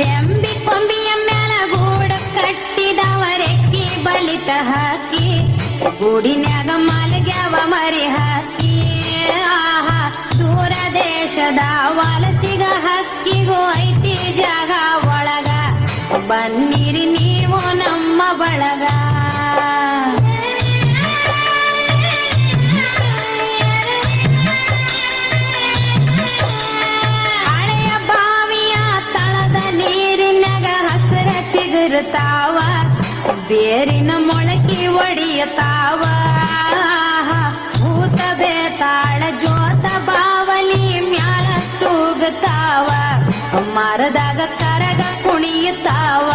ರೆಂಬಿ ಕೊಂಬಿಯ ಮ್ಯಾಲ ಗೂಡ ಕಟ್ಟಿದವ ಬಲಿತ ಹಾಕಿ, ಗೂಡಿನ್ಯಾಗ ಮಾಲ್ಗ್ಯಾವ ಮರಿ ಹಾಕಿ. ದೂರ ದೇಶದ ವಲಸಿಗ ಹಕ್ಕಿಗೂ ಐತಿ ಜಾಗ ಒಳಗ. ಬನ್ನಿರಿ ನೀವು ನಮ್ಮ ಬಳಗ. ಚಿಗುರುತ್ತಾವ ಬೇರಿನ ಮೊಳಕಿ ಒಡೆಯತಾವ? ಭೂತ ಬೇತಾಳ ಜೋತ ಬಾವಲಿ ಮ್ಯಾಲ ತೂಗತಾವ. ಮರದಾಗ ಕರಗ ಕುಣಿಯುತ್ತಾವ